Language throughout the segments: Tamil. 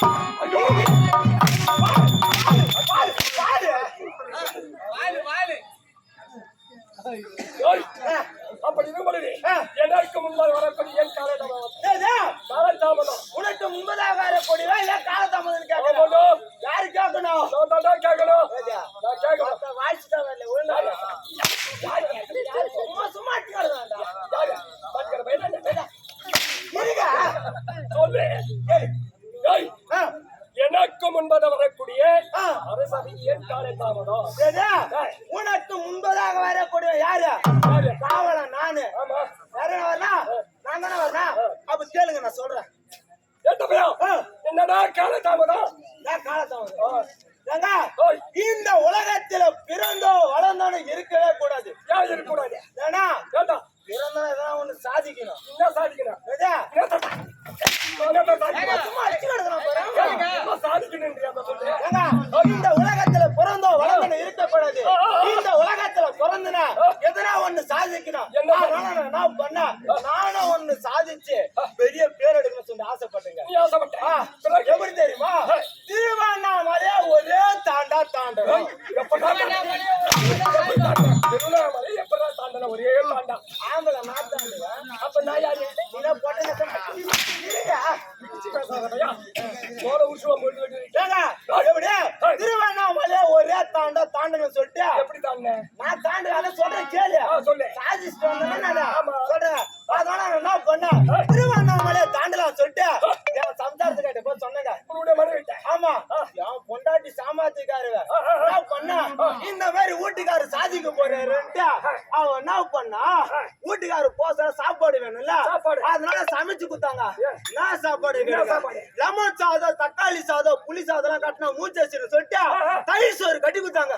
ஐயோ அப்படி எனக்கு வரக்கூடிய என் காலதாமதம் காலதாமதம் உனக்கு முன்பதாக வரக்கூடியவா இல்ல காலதாமதம் கேட்கணும் யாரு கேட்கணும் நான் கேட்கணும் நான் கேட்கணும் தான் வரல ஒழுங்கா சும்மா சும்மா அடிச்சுக்கிறதாண்டா. சொல்லு ஏய், ஏய், ஆ, எனக்கு முன்பதாக வரக்கூடிய என் காலதாமதம் ராஜா, ஏய். உனக்கு முன்பதாக வரக்கூடிய யாரு? யாரு? காவலன் நானு. வேற அப்ப கேளுங்க நான் சொல்றேன். என்னடா காலதாமதம்? ஆ. ஏங்க, ஓய், இந்த உலகத்துல பிறந்தோ வளர்ந்தோன்னு இருக்கவே கூடாது. ஏன் இருக்கக்கூடாது? ஏன்னா ஏண்டா? பிறந்தா எதனா ஒண்ணு சாதிக்கணும். என்ன சாதிக்கணும்? பிறந்தனா எதனா ஒண்ணு சாதிக்கணும். நான் நானும் ஒண்ணு சாதிச்சு பெரிய பேர் எடுக்கணும்னு சொல்லி ஆசைப்பட்டேங்க. எப்படி தெரியுமா? திருவண்ணாமலையா ஒரே தாண்டா தாண்டணும். எப்படா? திருவண்ணாமலை எப்படா தாண்டன? ஒரே தாண்டா. ஆம்பளை நான் தாண்டுவேன் அப்ப நான் யாரு? இதை போட்டு இருங்க பிடிச்சு பேசாதவையா? தோலை உருசுவம் போட்டு வெட்டி. ஏங்க, எப்படி திருவண்ணாமலையா ஒரே தாண்டா தாண்டணும்னு சொல்லிட்டு எப்படி தாண்டன? நான் தாண்டு அதை சொல்றேன் கேளு ஆ, சொல்லு. சாதிச்சுட்டு வந்தேன் நானு. ஆமா. சொல்றேன் அதனால நான் திருவண்ணாமலையை தாண்டலாம் சொல்லிட்டு என் சம்சாரத்துக்கிட்ட போய் சொன்னேங்க. ஆமா என் பொண்டாட்டி பண்ணா இந்த மாதிரி வீட்டுக்காரு சாதிக்க போறாருன்ட்டு அவன் என்ன பண்ணா வீட்டுக்காரு போச சாப்பாடு வேணும்ல சாப்பாடு. அதனால சமைச்சு கொடுத்தாங்க என்ன சாப்பாடு? லெமன் சாதம் தக்காளி சாதம் புளி சாதம் கட்டினா மூச்சு சொல்லிட்டு. தயிர் சோறு கட்டி கொடுத்தாங்க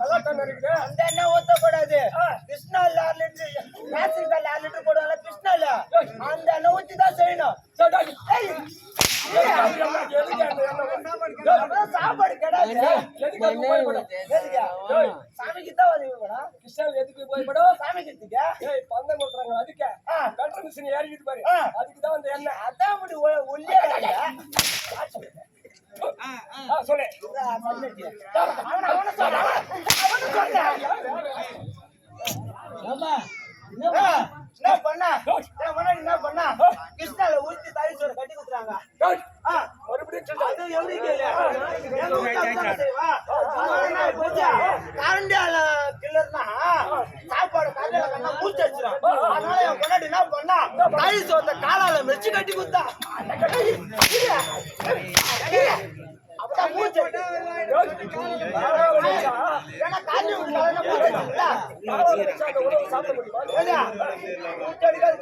அதான் பாமாயில் இருக்குது. அந்த எண்ணெய் ஆ. கிருஷ்ணால ஆறு லிட்டர் பிளாஸ்டிக் ஆறு லிட்டர் போடுவாங்க கிருஷ்ணால. அந்த எண்ணெய் ஊத்தி தான் செய்யணும் சாப்பாடு கிடையாது சாமிக்கு தான் கிறிஸ்டியன் எதுக்கு? உபயோகப்படும்? சாமிக்கு பந்தம் அதுக்கு. மிஷின் ஏறிக்கிட்டு பாரு. அந்த எண்ணெய். அதான் உள்ளே வரல. ஆ, சொல்லு. இதான் மண்ணெட்டி. அவன அவன சொல்ல அவன சொல்ல ஏம்மா, என்னம்மா? என்ன பண்ணா என் முன்னாடி என்ன பண்ணா கிருஷ்ணால ஊத்தி தயிர் சோறு கட்டி கொடுத்துறாங்க எப்படி சாப்பாடு அதனால என் என்ன பண்ணா? தயிர் சோத்தை காலால மெச்சு கட்டி கொடுத்தா. இரு, இரு. அப்பதான் மூச்சு அடிக்கும். ஏன்னா காஞ்சி விட்டுல என்ன பண்ணுறீங்களா? காலால வச்சு அந்த உணவை சாப்பிட முடியுமா? ஏதா? மூச்சு அடிக்காது,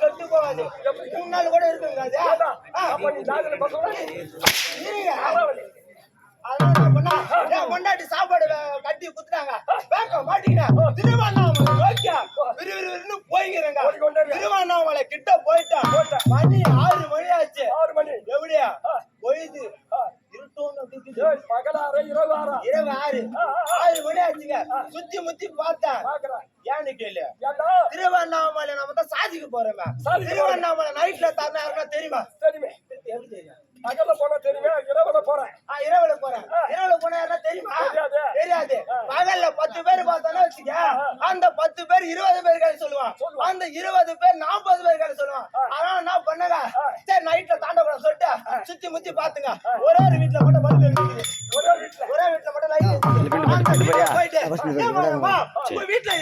கெட்டு போகாது. மூணு நாள் கூட இருக்குங்க பொண்டாட்டி சாப்பாடு கட்டி குத்துட்டாங்க. பேக்க மாட்டிக்கினேன். திருவண்ணாமலை போய்க்கிறேங்க. திருவண்ணாமலை கிட்ட போயிட்டேன். மணி ஆறு ஆறு. ஆறு மணி ஆச்சுங்க. சுத்தி முத்தி பார்த்தேன். ஏன்னு கேளு. திருவண்ணாமலை நம்ம தான் சாதிக்க போறோமே. திருவண்ணாமலை நைட்ல தரணும் யாருன்னா தெரியுமா தெரியுமே. எப்படி தெரியும் பகல்ல போனா தெரியுமே, இரவுல போறேன். இரவுல போறேன் இரவுல போனா யாரா தெரியுமா தெரியாது. பகல்ல பத்து பேர் வச்சுக்க அந்த பத்து பேர் இருபது பேர் கதை சொல்லுவான். அந்த இருபது பேர் நாற்பது பேர் கதை சொல்லுவான். ஆனா என்ன பண்ணுங்க? சரி நைட்ல தாண்டக்கூடாது சொல்லிட்டு சுத்தி முத்தி பாத்துங்க ஒரே ஒரு வீட்டுல மட்டும் பல்பு இருக்குது ஒரே வீட்டுல. ஒரே வீட்டுல மட்டும் லைட் போயிட்டு வீட்டுல